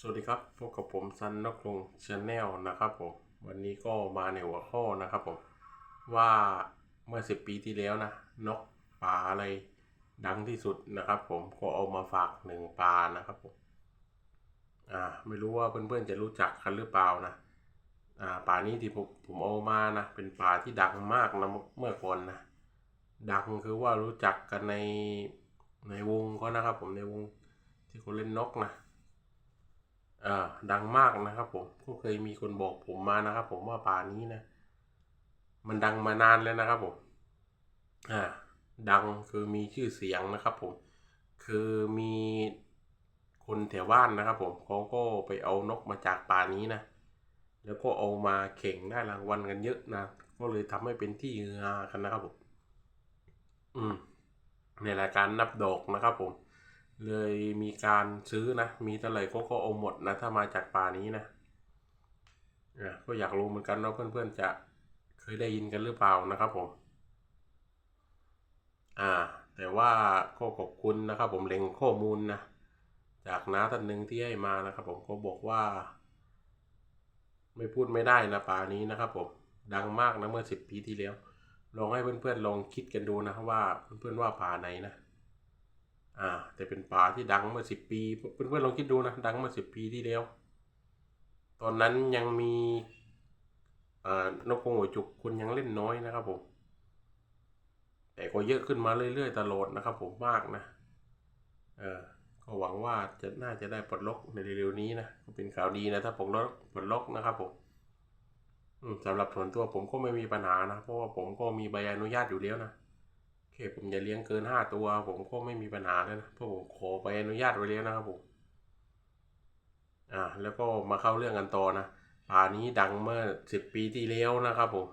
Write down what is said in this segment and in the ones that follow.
สวัสดีครับพบกับผมซันนกลงชาแนลนะครับผมวันนี้ก็มาในหัวข้อนะครับผมว่าเมื่อสิบปีที่แล้วนะนกป่าอะไรดังที่สุดนะครับ ผมก็เอามาฝากหนึ่งปลานะครับผมอ่าไม่รู้ว่าเพื่อนๆจะรู้จักกันหรือเปล่านะอ่าป่านี้ที่ผมผมเอามานะเป็นป่าที่ดังมากนะเมื่อก่อนนะดังคือว่ารู้จักกันในในวงเขานะครับ ผมในวงที่คนเล่นนกนะ ดังมากนะครับผมก็เคยมีคนบอกผมมานะครับ ผมว่าป่านี้นะ มันดังมานานแล้วนะครับผมอ่าดังคือมีชื่อเสียงนะครับ ผม คือมีคนแถวบ้านนะครับ ผมเขาก็ไปเอานกมาจากป่านี้นะแล้วก็เอามาแข่งได้รางวัลกันเยอะนะก็เลยทำให้เป็นที่ฮือฮากันนะครับผมอืมในรายการนับดอกนะครับผม เลยมีการซื้อนะ มีเท่าไหร่เขาก็เอาหมดนะ ถ้ามาจากป่านี้นะอะก็อยากรู้เหมือนกันว่าเพื่อนๆจะเคยได้ยินกันหรือเปล่านะครับผม อ่า แต่ว่าก็ขอบคุณนะครับ ผมเล็งข้อมูลนะจากน้าท่านหนึ่งที่ให้มานะครับ ผมก็บอกว่า ไม่พูดไม่ได้นะป่านี้นะครับ ผมดังมากนะเมื่อสิบปีที่แล้ว ลองให้เพื่อนๆลองคิดกันดูนะว่าเพื่อนๆว่าป่าไหนนะ อ่า แต่เป็นป่าที่ดังเมื่อสิบปีเพื่อนๆลองคิดดูนะ ดังเมื่อสิบปีที่แล้ว ตอนนั้นยังมีอ่านกกงหัวจุกคนยังเล่นน้อยนะครับผม แต่ก็เยอะขึ้นมาเรื่อยๆตลอดนะครับผมมากนะเออก็หวังว่าจะน่าจะได้ปลดล็อกในเร็วๆนี้นะก็เป็นข่าวดีนะถ้าปลดล็อกปลดล็อกนะครับผมอืมสำหรับส่วนตัวผมก็ไม่มีปัญหานะ เพราะว่าผมก็มีใบอนุญาตอยู่แล้วนะ โอเคผมจะเลี้ยงเกินห้าตัว ผมก็ไม่มีปัญหาแล้วนะเพราะผมขอไปอนุญาตไว้แล้วนะครับผมอ่า แล้วก็มาเข้าเรื่องกันต่อนะป่านี้ดังเมื่อสิบปีที่แล้วนะครับผม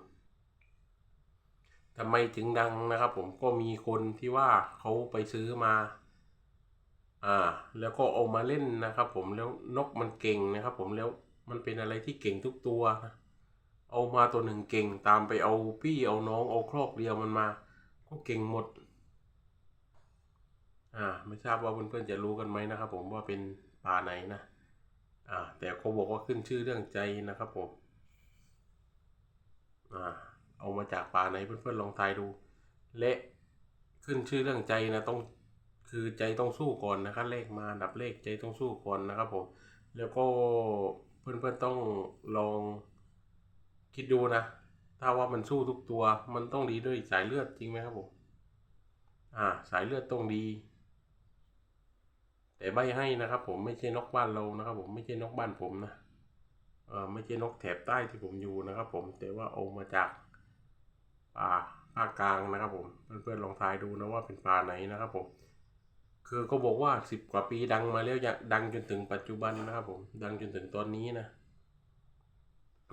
ทำไมถึงดังนะครับ ผมก็มีคนที่ว่าเขาไปซื้อมา อ่า แล้วก็เอามาเล่นนะครับ ผมแล้วนกมันเก่งนะครับ ผมแล้วมันเป็นอะไรที่เก่งทุกตัวนะเอามาตัวหนึ่งเก่งตามไปเอาพี่เอาน้องเอาครอบเดียวมันมา เก่งหมด อ่า ไม่ทราบว่าเพื่อนๆจะรู้กันไหมนะครับ ผมว่าเป็นป่าไหนนะ อ่า แต่เขาบอกว่าขึ้นชื่อเรื่องใจนะครับผม อ่า เอามาจากป่าไหนเพื่อนๆลองทายดูและขึ้นชื่อเรื่องใจนะต้องคือใจต้องสู้ก่อนนะครับเลขมาดับเลขใจต้องสู้ก่อนนะครับผมแล้วก็เพื่อนๆต้องลองคิดดูนะ ถ้าว่ามันสู้ทุกตัว มันต้องดีด้วยสายเลือดจริงไหมครับผม อ่า สายเลือดต้องดี แต่ใบให้นะครับ ผมไม่ใช่นกบ้านเรานะครับ ผมไม่ใช่นกบ้านผมนะเออไม่ใช่นกแถบใต้ที่ผมอยู่นะครับ ผมแต่ว่าเอามาจากป่าภาคกลางนะครับ ผมเพื่อนๆลองทายดูนะว่าเป็นป่าไหนนะครับ ผม คือก็บอกว่าสิบกว่าปีดังมาแล้วอยากดังจนถึงปัจจุบันนะครับ ผม ดังจนถึงตอนนี้นะ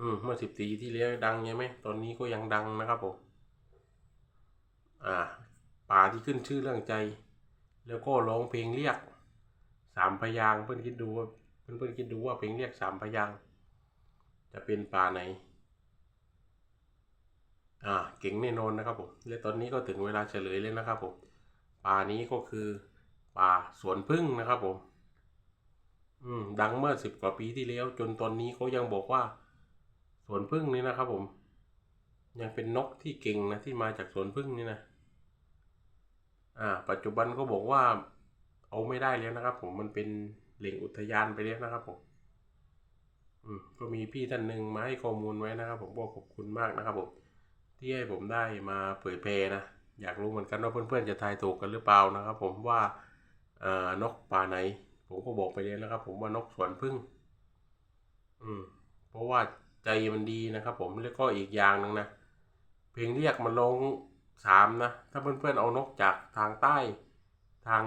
อืมเมื่อสิบปีที่แล้วดังใช่ไหมตอนนี้ก็ยังดังนะครับผมอ่า ป่าที่ขึ้นชื่อเรื่องใจ แล้วก็ร้องเพลงเรียกสามพยางเพื่อนคิดดูว่าเพื่อนเพื่อนคิดดูว่าเพลงเรียกสามพยางจะเป็นป่าไหน อ่า เก่งแน่นอนนะครับผมและตอนนี้ก็ถึงเวลาเฉลยเลยนะครับผมป่านี้ก็คือป่าสวนพึ่งนะครับผม อืม ดังเมื่อสิบกว่าปีที่แล้ว จนตอนนี้เขายังบอกว่า สวนพึ่งนี่นะครับผม ยังเป็นนกที่เก่งนะที่มาจากสวนพึ่งนี่นะอ่า ปัจจุบันก็บอกว่า เอาไม่ได้แล้วนะครับ ผมมันเป็นแหล่งอุทยานไปแล้วนะครับผมอืมก็มีพี่ท่านหนึ่งมาให้ข้อมูลไว้นะครับ ผมก็ขอบคุณมากนะครับผมที่ให้ผมได้มาเผยแพร่นะอยากรู้เหมือนกันว่าเพื่อนๆจะทายถูกกันหรือเปล่านะครับ ผมว่าเอ่อนกป่าไหน ผมก็บอกไปแล้วนะครับ ผมว่านกสวนพึ่ง อืม เพราะว่า ใจมันดีนะครับ ผมแล้วก็อีกอย่างหนึ่งนะ เพลงเรียกมันลงสามนะ ถ้าเพื่อนๆเอานกจากทางใต้ ทาง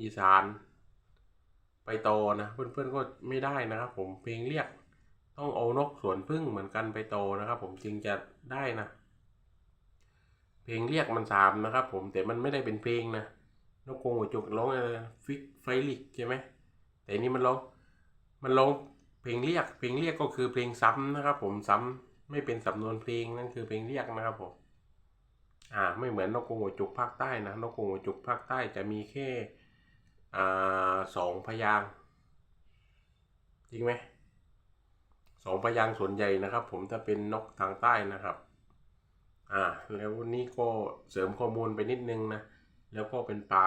อีสาน ไปโตนะ เพื่อนๆก็ไม่ได้นะครับ ผมเพลงเรียกต้องเอานกสวนพึ่งเหมือนกันไปโตนะครับ ผมจึงจะได้นะ เพลงเรียกมันสามนะครับ ผมแต่มันไม่ได้เป็นเพลงนะนกกรงหัวจุกร้องอะไรฟิกไฟลิกใช่ไหมแต่นี่มันร้องมันร้อง เพลงเรียก เพลงเรียกก็คือเพลงซ้ำนะครับ ผมซ้ำไม่เป็นสำนวนเพลงนั่นคือเพลงเรียกนะครับผมอ่าไม่เหมือนนกกงหัวจุกภาคใต้นะนกกงหัวจุกภาคใต้จะมีแค่อ่าสองพยางจริงไหมสองพยางส่วนใหญ่นะครับ ผมถ้าเป็นนกทางใต้นะครับอ่าแล้วนนี้ก็เสริมข้อมูลไปนิดนึงนะ แล้วก็เป็นป่า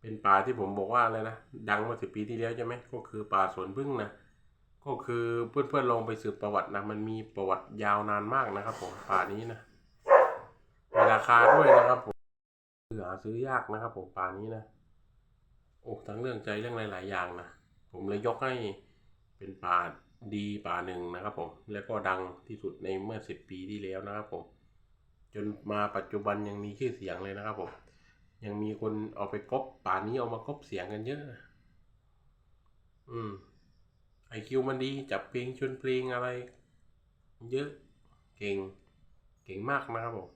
เป็นป่าที่ผมบอกว่าอะไรนะดังมาสิปีที่แล้วใช่ไหมก็คือป่าสวนพึ่งนะ ก็คือเพื่อนๆลองไปสืบประวัตินะ มันมีประวัติยาวนานมากนะครับ ผมป่านี้นะมีราคาด้วยนะครับผมคือหาซื้อยากนะครับ ผมป่านี้นะโอ้ทั้งเรื่องใจเรื่องหลาย ๆ อย่างนะผมเลยยกให้เป็นป่าดีป่าหนึ่งนะครับ ผม แล้วก็ดังที่สุดในเมื่อสิบปีที่แล้วนะครับ ผม จนมาปัจจุบันยังมีชื่อเสียงเลยนะครับ ผม ยังมีคนเอาไปก๊อปป่านี้เอามาก๊อปเสียงกันเยอะ อืม ไอคิวมันดี จับเพลงชวนเพลงอะไร เยอะเก่งเก่งมากนะครับผม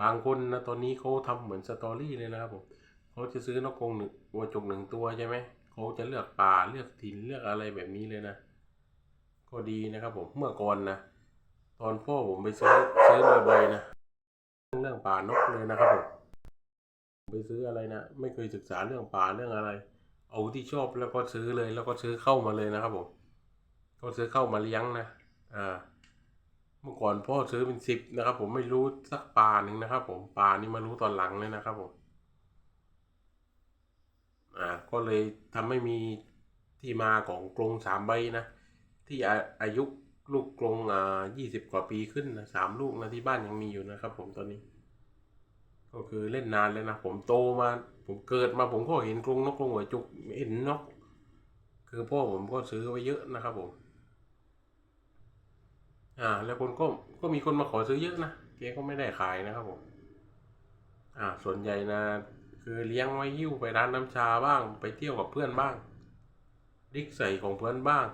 บางคนนะตอนนี้เขาทำเหมือนสตอรี่เลยนะครับผมเขาจะซื้อนกกรงหนึ่งวัวจกหนึ่งตัวใช่ไหมเขาจะเลือกป่าเลือกถิ่นเลือกอะไรแบบนี้เลยนะ ก็ดีนะครับผมเมื่อก่อนนะตอนพ่อผมไปซื้อซื้อบ่อยๆนะเรื่องป่านกเลยนะครับผมไปซื้ออะไรนะไม่เคยศึกษาเรื่องป่าเรื่องอะไร เอาที่ชอบแล้วก็ซื้อเลยแล้วก็ซื้อเข้ามาเลยนะครับผม ก็ซื้อเข้ามาเลี้ยงนะอ่าเมื่อก่อนพ่อซื้อเป็นสิบนะครับ ผมไม่รู้สักปลาหนึ่งนะครับ ผมปลานี่มารู้ตอนหลังเลยนะครับผมอ่าก็เลยทำให้มีที่มาของกรงสามใบนะที่อาอายุลูกกรงอ่ายี่สิบกว่าปีขึ้นนะสามลูกนะที่บ้านยังมีอยู่นะครับ ผมตอนนี้ ก็คือเล่นนานเลยนะผมโตมา ผมเกิดมาผมก็เห็นกรงนกกรงหัวจุกเห็นนก คือพ่อผมก็ซื้อไว้เยอะนะครับผม อ่า แล้วคนก็ก็มีคนมาขอซื้อเยอะนะแกก็ไม่ได้ขายนะครับผม อ่า ส่วนใหญ่นะคือเลี้ยงไว้หิ้วไปร้านน้ำชาบ้าง ไปเที่ยวกับเพื่อนบ้างดิกใส่ของเพื่อนบ้าง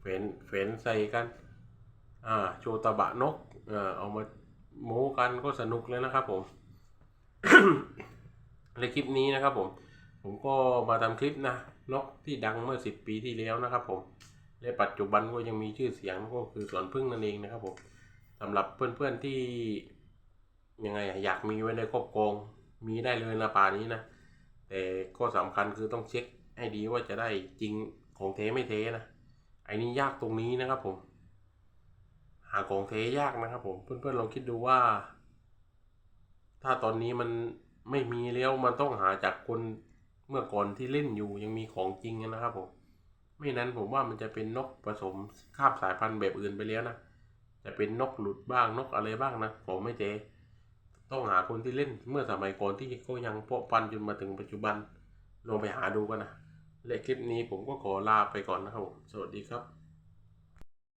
เฝนเฝนใส่กัน อ่า โชว์ตะบะนกอ่าเอามาโม้กันก็สนุกเลยนะครับผมในคลิปนี้นะครับผม ผมก็มาทำคลิปนะนกที่ดังเมื่อสิบปีที่แล้วนะครับผม และปัจจุบันก็ยังมีชื่อเสียงก็คือสวนพึ่งนั่นเองนะครับผมสำหรับเพื่อนๆที่ยังไงอยากมีไว้ในครอบครองมีได้เลยนะป่านี้นะแต่ข้อสำคัญคือต้องเช็คให้ดีว่าจะได้จริงของเทไม่เทนะไอ้นี่ยากตรงนี้นะครับผม หาของเทยากนะครับผมเพื่อนๆลองคิดดูว่า ถ้าตอนนี้มันไม่มีแล้วมันต้องหาจากคนเมื่อก่อนที่เล่นอยู่ยังมีของจริงนะครับผม ไม่นั้นผมว่ามันจะเป็นนกผสมข้ามสายพันธุ์แบบอื่นไปแล้วนะจะเป็นนกหลุดบ้างนกอะไรบ้างนะผมไม่เจ ต้องหาคนที่เล่นเมื่อสมัยก่อนที่เขายังเพาะพันธุ์จนมาถึงปัจจุบันลองไปหาดูกันนะและคลิปนี้ผมก็ขอลาไปก่อนนะครับผมสวัสดีครับ